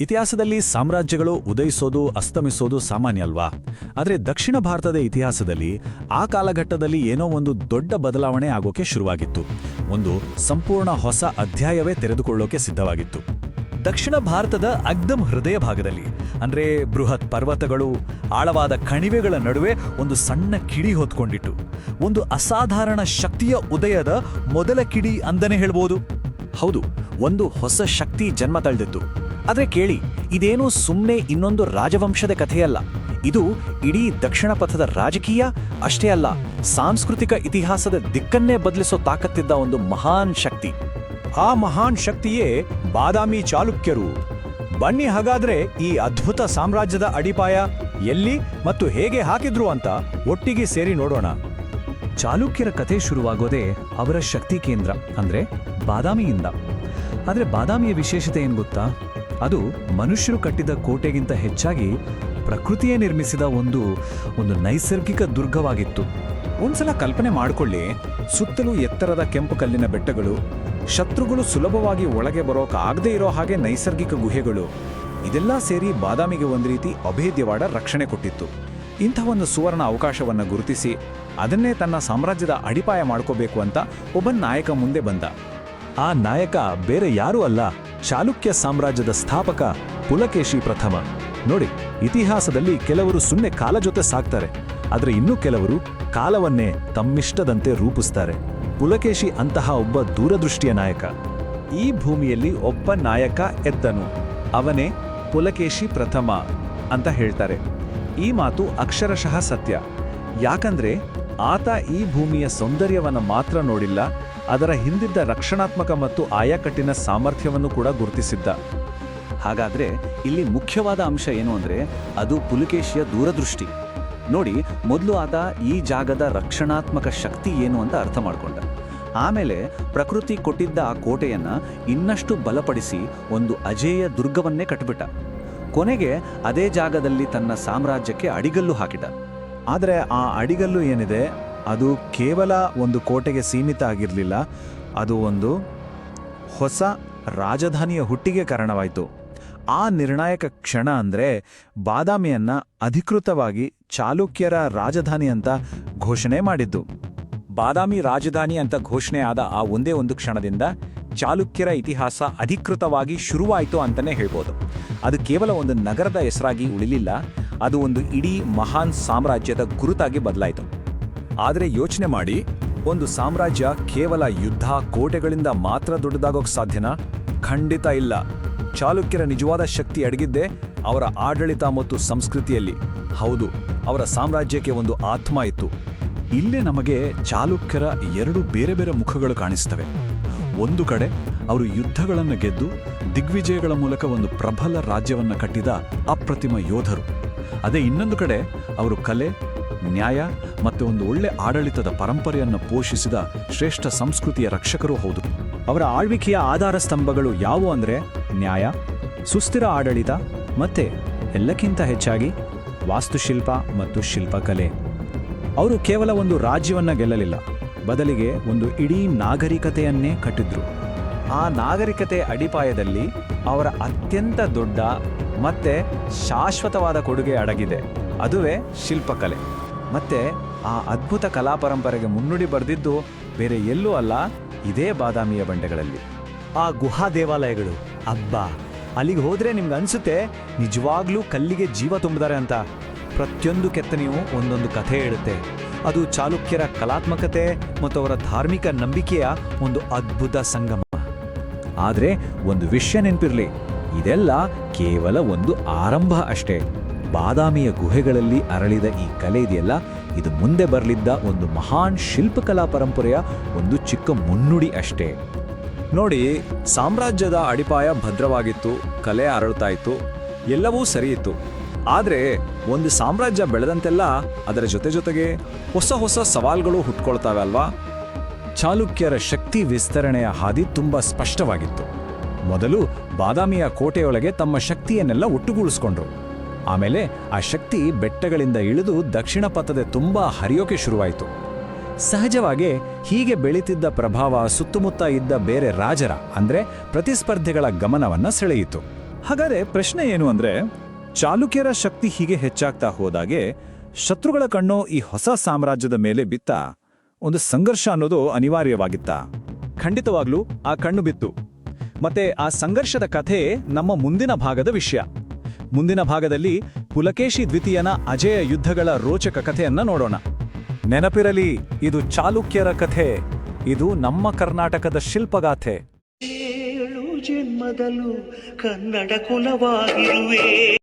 ಇತಿಹಾಸದಲ್ಲಿ ಸಾಮ್ರಾಜ್ಯಗಳು ಉದಯಿಸೋದು, ಅಸ್ತಮಿಸೋದು ಸಾಮಾನ್ಯ ಅಲ್ವಾ? ಆದರೆ ದಕ್ಷಿಣ ಭಾರತದ ಇತಿಹಾಸದಲ್ಲಿ ಆ ಕಾಲಘಟ್ಟದಲ್ಲಿ ಏನೋ ಒಂದು ದೊಡ್ಡ ಬದಲಾವಣೆ ಆಗೋಕೆ ಶುರುವಾಗಿತ್ತು. ಒಂದು ಸಂಪೂರ್ಣ ಹೊಸ ಅಧ್ಯಾಯವೇ ತೆರೆದುಕೊಳ್ಳೋಕೆ ಸಿದ್ಧವಾಗಿತ್ತು. ದಕ್ಷಿಣ ಭಾರತದ ಅಗ್ದಮ್ ಹೃದಯ ಭಾಗದಲ್ಲಿ, ಅಂದ್ರೆ ಬೃಹತ್ ಪರ್ವತಗಳು, ಆಳವಾದ ಕಣಿವೆಗಳ ನಡುವೆ ಒಂದು ಸಣ್ಣ ಕಿಡಿ ಹೊತ್ಕೊಂಡಿಟ್ಟು ಒಂದು ಅಸಾಧಾರಣ ಶಕ್ತಿಯ ಉದಯದ ಮೊದಲ ಕಿಡಿ ಅಂದನೆ ಹೇಳ್ಬೋದು. ಹೌದು, ಒಂದು ಹೊಸ ಶಕ್ತಿ ಜನ್ಮ ತಳೆದಿತ್ತು. ಆದ್ರೆ ಕೇಳಿ, ಇದೇನು ಸುಮ್ಮನೆ ಇನ್ನೊಂದು ರಾಜವಂಶದ ಕಥೆಯಲ್ಲ. ಇದು ಇಡೀ ದಕ್ಷಿಣ ಪಥದ ರಾಜಕೀಯ ಅಷ್ಟೇ ಅಲ್ಲ, ಸಾಂಸ್ಕೃತಿಕ ಇತಿಹಾಸದ ದಿಕ್ಕನ್ನೇ ಬದಲಿಸೋ ತಾಕತ್ತಿದ್ದ ಒಂದು ಮಹಾನ್ ಶಕ್ತಿ. ಆ ಮಹಾನ್ ಶಕ್ತಿಯೇ ಬಾದಾಮಿ ಚಾಲುಕ್ಯರು. ಬನ್ನಿ ಹಾಗಾದ್ರೆ ಈ ಅದ್ಭುತ ಸಾಮ್ರಾಜ್ಯದ ಅಡಿಪಾಯ ಎಲ್ಲಿ ಮತ್ತು ಹೇಗೆ ಹಾಕಿದ್ರು ಅಂತ ಒಟ್ಟಿಗೆ ಸೇರಿ ನೋಡೋಣ. ಚಾಲುಕ್ಯರ ಕಥೆ ಶುರುವಾಗೋದೇ ಅವರ ಶಕ್ತಿ ಕೇಂದ್ರ, ಅಂದ್ರೆ ಬಾದಾಮಿಯಿಂದ. ಆದರೆ ಬಾದಾಮಿಯ ವಿಶೇಷತೆ ಏನು ಗೊತ್ತಾ? ಅದು ಮನುಷ್ಯರು ಕಟ್ಟಿದ ಕೋಟೆಗಿಂತ ಹೆಚ್ಚಾಗಿ ಪ್ರಕೃತಿಯೇ ನಿರ್ಮಿಸಿದ ಒಂದು ಒಂದು ನೈಸರ್ಗಿಕ ದುರ್ಗವಾಗಿತ್ತು. ಒಂದ್ಸಲ ಕಲ್ಪನೆ ಮಾಡಿಕೊಳ್ಳಿ, ಸುತ್ತಲೂ ಎತ್ತರದ ಕೆಂಪು ಕಲ್ಲಿನ ಬೆಟ್ಟಗಳು, ಶತ್ರುಗಳು ಸುಲಭವಾಗಿ ಒಳಗೆ ಬರೋಕೆ ಆಗದೇ ಇರೋ ಹಾಗೆ ನೈಸರ್ಗಿಕ ಗುಹೆಗಳು. ಇದೆಲ್ಲ ಸೇರಿ ಬಾದಾಮಿಗೆ ಒಂದು ರೀತಿ ಅಭೇದ್ಯವಾದ ರಕ್ಷಣೆ ಕೊಟ್ಟಿತ್ತು. ಇಂಥ ಒಂದು ಸುವರ್ಣ ಅವಕಾಶವನ್ನು ಗುರುತಿಸಿ, ಅದನ್ನೇ ತನ್ನ ಸಾಮ್ರಾಜ್ಯದ ಅಡಿಪಾಯ ಮಾಡ್ಕೋಬೇಕು ಅಂತ ಒಬ್ಬ ನಾಯಕ ಮುಂದೆ ಬಂದ. ಆ ನಾಯಕ ಬೇರೆ ಯಾರೂ ಅಲ್ಲ. ಚಾಲುಕ್ಯ ಸಾಮ್ರಾಜ್ಯದ ಸ್ಥಾಪಕ ಪುಲಕೇಶಿ ಪ್ರಥಮ. ನೋಡಿ, ಇತಿಹಾಸದಲ್ಲಿ ಕೆಲವರು ಸುಮ್ಮನೆ ಕಾಲ ಜೊತೆ ಸಾಕ್ತಾರೆ, ಆದರೆ ಇನ್ನೂ ಕೆಲವರು ಕಾಲವನ್ನೇ ತಮ್ಮಿಷ್ಟದಂತೆ ರೂಪಿಸ್ತಾರೆ. ಪುಲಕೇಶಿ ಅಂತಹ ಒಬ್ಬ ದೂರದೃಷ್ಟಿಯ ನಾಯಕ. ಈ ಭೂಮಿಯಲ್ಲಿ ಒಬ್ಬ ನಾಯಕ ಎದ್ದನು. ಅವನೇ ಪುಲಕೇಶಿ ಪ್ರಥಮ ಅಂತ ಹೇಳ್ತಾರೆ. ಈ ಮಾತು ಅಕ್ಷರಶಃ ಸತ್ಯ. ಯಾಕಂದ್ರೆ ಆತ ಈ ಭೂಮಿಯ ಸೌಂದರ್ಯವನ್ನ ಮಾತ್ರ ನೋಡಿಲ್ಲ ಅದರ ಹಿಂದಿದ್ದ ರಕ್ಷಣಾತ್ಮಕ ಮತ್ತು ಆಯಾಕಟ್ಟಿನ ಸಾಮರ್ಥ್ಯವನ್ನು ಕೂಡ ಗುರುತಿಸಿದ್ದ. ಹಾಗಾದರೆ ಇಲ್ಲಿ ಮುಖ್ಯವಾದ ಅಂಶ ಏನು ಅಂದರೆ ಅದು ಪುಲಿಕೇಶಿಯ ದೂರದೃಷ್ಟಿ. ನೋಡಿ, ಮೊದಲು ಆತ ಈ ಜಾಗದ ರಕ್ಷಣಾತ್ಮಕ ಶಕ್ತಿ ಏನು ಅಂತ ಅರ್ಥ ಮಾಡಿಕೊಂಡ. ಆಮೇಲೆ ಪ್ರಕೃತಿ ಕೊಟ್ಟಿದ್ದ ಆ ಕೋಟೆಯನ್ನು ಇನ್ನಷ್ಟು ಬಲಪಡಿಸಿ ಒಂದು ಅಜೇಯ ದುರ್ಗವನ್ನೇ ಕಟ್ಬಿಟ್ಟ. ಕೊನೆಗೆ ಅದೇ ಜಾಗದಲ್ಲಿ ತನ್ನ ಸಾಮ್ರಾಜ್ಯಕ್ಕೆ ಅಡಿಗಲ್ಲು ಹಾಕಿದ. ಆದರೆ ಆ ಅಡಿಗಲ್ಲು ಏನಿದೆ? ಅದು ಕೇವಲ ಒಂದು ಕೋಟೆಗೆ ಸೀಮಿತ ಆಗಿರಲಿಲ್ಲ, ಅದು ಒಂದು ಹೊಸ ರಾಜಧಾನಿಯ ಹುಟ್ಟಿಗೆ ಕಾರಣವಾಯಿತು. ಆ ನಿರ್ಣಾಯಕ ಕ್ಷಣ ಅಂದರೆ ಬಾದಾಮಿಯನ್ನು ಅಧಿಕೃತವಾಗಿ ಚಾಲುಕ್ಯರ ರಾಜಧಾನಿ ಅಂತ ಘೋಷಣೆ ಮಾಡಿದ್ದು. ಬಾದಾಮಿ ರಾಜಧಾನಿ ಅಂತ ಘೋಷಣೆ ಆದ ಆ ಒಂದೇ ಒಂದು ಕ್ಷಣದಿಂದ ಚಾಲುಕ್ಯರ ಇತಿಹಾಸ ಅಧಿಕೃತವಾಗಿ ಶುರುವಾಯಿತು ಅಂತಲೇ ಹೇಳ್ಬೋದು. ಅದು ಕೇವಲ ಒಂದು ನಗರದ ಹೆಸರಾಗಿ ಉಳಿಲಿಲ್ಲ, ಅದು ಒಂದು ಇಡೀ ಮಹಾನ್ ಸಾಮ್ರಾಜ್ಯದ ಗುರುತಾಗಿ ಬದಲಾಯಿತು. ಆದರೆ ಯೋಚನೆ ಮಾಡಿ, ಒಂದು ಸಾಮ್ರಾಜ್ಯ ಕೇವಲ ಯುದ್ಧ ಕೋಟೆಗಳಿಂದ ಮಾತ್ರ ದೊಡ್ಡದಾಗೋಕ್ ಸಾಧ್ಯನಾ? ಖಂಡಿತ ಇಲ್ಲ. ಚಾಲುಕ್ಯರ ನಿಜವಾದ ಶಕ್ತಿ ಅಡಗಿದ್ದೇ ಅವರ ಆಡಳಿತ ಮತ್ತು ಸಂಸ್ಕೃತಿಯಲ್ಲಿ. ಹೌದು, ಅವರ ಸಾಮ್ರಾಜ್ಯಕ್ಕೆ ಒಂದು ಆತ್ಮ ಇತ್ತು. ಇಲ್ಲೇ ನಮಗೆ ಚಾಲುಕ್ಯರ ಎರಡು ಬೇರೆ ಬೇರೆ ಮುಖಗಳು ಕಾಣಿಸ್ತವೆ. ಒಂದು ಕಡೆ ಅವರು ಯುದ್ಧಗಳನ್ನು ಗೆದ್ದು, ದಿಗ್ವಿಜಯಗಳ ಮೂಲಕ ಒಂದು ಪ್ರಬಲ ರಾಜ್ಯವನ್ನು ಕಟ್ಟಿದ ಅಪ್ರತಿಮ ಯೋಧರು. ಅದೇ ಇನ್ನೊಂದು ಕಡೆ ಅವರು ಕಲೆ ನ್ಯಾಯ ಮತ್ತು ಒಂದು ಒಳ್ಳೆ ಆಡಳಿತದ ಪರಂಪರೆಯನ್ನು ಪೋಷಿಸಿದ ಶ್ರೇಷ್ಠ ಸಂಸ್ಕೃತಿಯ ರಕ್ಷಕರೂ ಹೌದು. ಅವರ ಆಳ್ವಿಕೆಯ ಆಧಾರ ಸ್ತಂಭಗಳು ಯಾವುವು ಅಂದರೆ ನ್ಯಾಯ, ಸುಸ್ಥಿರ ಆಡಳಿತ ಮತ್ತೆ ಎಲ್ಲಕ್ಕಿಂತ ಹೆಚ್ಚಾಗಿ ವಾಸ್ತುಶಿಲ್ಪ ಮತ್ತು ಶಿಲ್ಪಕಲೆ. ಅವರು ಕೇವಲ ಒಂದು ರಾಜ್ಯವನ್ನ ಗೆಲ್ಲಲಿಲ್ಲ, ಬದಲಿಗೆ ಒಂದು ಇಡೀ ನಾಗರಿಕತೆಯನ್ನೇ ಕಟ್ಟಿದ್ರು. ಆ ನಾಗರಿಕತೆ ಅಡಿಪಾಯದಲ್ಲಿ ಅವರ ಅತ್ಯಂತ ದೊಡ್ಡ ಮತ್ತೆ ಶಾಶ್ವತವಾದ ಕೊಡುಗೆ ಅಡಗಿದೆ, ಅದುವೇ ಶಿಲ್ಪಕಲೆ. ಮತ್ತೆ ಆ ಅದ್ಭುತ ಕಲಾ ಪರಂಪರೆಗೆ ಮುನ್ನುಡಿ ಬರೆದಿದ್ದು ಬೇರೆ ಎಲ್ಲೂ ಅಲ್ಲ, ಇದೇ ಬಾದಾಮಿಯ ಬಂಡೆಗಳಲ್ಲಿ. ಆ ಗುಹಾ ದೇವಾಲಯಗಳು, ಅಬ್ಬಾ! ಅಲ್ಲಿಗೆ ಹೋದ್ರೆ ನಿಮ್ಗೆ ಅನ್ಸುತ್ತೆ, ನಿಜವಾಗ್ಲೂ ಕಲ್ಲಿಗೆ ಜೀವ ತುಂಬಿದ್ದಾರೆ ಅಂತ. ಪ್ರತಿಯೊಂದು ಕೆತ್ತನೆಯೂ ಒಂದೊಂದು ಕಥೆ ಹೇಳುತ್ತೆ. ಅದು ಚಾಲುಕ್ಯರ ಕಲಾತ್ಮಕತೆ ಮತ್ತು ಅವರ ಧಾರ್ಮಿಕ ನಂಬಿಕೆಯ ಒಂದು ಅದ್ಭುತ ಸಂಗಮ. ಆದರೆ ಒಂದು ವಿಷಯ ನೆನಪಿರ್ಲಿ, ಇದೆಲ್ಲ ಕೇವಲ ಒಂದು ಆರಂಭ ಅಷ್ಟೇ. ಬಾದಾಮಿಯ ಗುಹೆಗಳಲ್ಲಿ ಅರಳಿದ ಈ ಕಲೆ ಇದೆಯಲ್ಲ? ಇದು ಮುಂದೆ ಬರಲಿದ್ದ ಒಂದು ಮಹಾನ್ ಶಿಲ್ಪಕಲಾ ಪರಂಪರೆಯ ಒಂದು ಚಿಕ್ಕ ಮುನ್ನುಡಿ ಅಷ್ಟೇ. ನೋಡಿ, ಸಾಮ್ರಾಜ್ಯದ ಅಡಿಪಾಯ ಭದ್ರವಾಗಿತ್ತು, ಕಲೆ ಅರಳ್ತಾ ಇತ್ತು, ಎಲ್ಲವೂ ಸರಿಯಿತ್ತು ಆದರೆ ಒಂದು ಸಾಮ್ರಾಜ್ಯ ಬೆಳೆದಂತೆಲ್ಲ ಅದರ ಜೊತೆ ಜೊತೆಗೆ ಹೊಸ ಹೊಸ ಸವಾಲುಗಳು ಹುಟ್ಕೊಳ್ತಾವೆ ಅಲ್ವಾ? ಚಾಲುಕ್ಯರ ಶಕ್ತಿ ವಿಸ್ತರಣೆಯ ಹಾದಿ ತುಂಬ ಸ್ಪಷ್ಟವಾಗಿತ್ತು. ಮೊದಲು ಬಾದಾಮಿಯ ಕೋಟೆಯೊಳಗೆ ತಮ್ಮ ಶಕ್ತಿಯನ್ನೆಲ್ಲ ಒಟ್ಟುಗೂಡಿಸ್ಕೊಂಡ್ರು. ಆಮೇಲೆ ಆ ಶಕ್ತಿ ಬೆಟ್ಟಗಳಿಂದ ಇಳಿದು ದಕ್ಷಿಣ ಪಥದ ತುಂಬಾ ಹರಿಯೋಕೆ ಶುರುವಾಯಿತು. ಸಹಜವಾಗಿ ಹೀಗೆ ಬೆಳೀತಿದ್ದ ಪ್ರಭಾವ ಸುತ್ತಮುತ್ತ ಇದ್ದ ಬೇರೆ ರಾಜರ, ಅಂದ್ರೆ ಪ್ರತಿಸ್ಪರ್ಧೆಗಳ ಗಮನವನ್ನ ಸೆಳೆಯಿತು. ಹಾಗಾದ್ರೆ ಪ್ರಶ್ನೆ ಏನು ಅಂದ್ರೆ, ಚಾಲುಕ್ಯರ ಶಕ್ತಿ ಹೀಗೆ ಹೆಚ್ಚಾಗ್ತಾ ಹೋದಾಗೆ ಶತ್ರುಗಳ ಕಣ್ಣು ಈ ಹೊಸ ಸಾಮ್ರಾಜ್ಯದ ಮೇಲೆ ಬಿತ್ತ ಒಂದು ಸಂಘರ್ಷ ಅನ್ನೋದು ಅನಿವಾರ್ಯವಾಗಿತ್ತ? ಖಂಡಿತವಾಗ್ಲೂ ಆ ಕಣ್ಣು ಬಿತ್ತು. ಮತ್ತೆ ಆ ಸಂಘರ್ಷದ ಕಥೆ ನಮ್ಮ ಮುಂದಿನ ಭಾಗದ ವಿಷಯ. ಮುಂದಿನ ಭಾಗದಲ್ಲಿ ಪುಲಕೇಶಿ ದ್ವಿತೀಯನ ಅಜೇಯ ಯುದ್ಧಗಳ ರೋಚಕ ಕಥೆಯನ್ನ ನೋಡೋಣ. ನೆನಪಿರಲಿ, ಇದು ಚಾಲುಕ್ಯರ ಕಥೆ. ಇದು ನಮ್ಮ ಕರ್ನಾಟಕದ ಶಿಲ್ಪಗಾಥೆ. ಜನ್ಮದಲ್ಲೂ ಕನ್ನಡ ಕುಲವಾಗಿರುವೆ.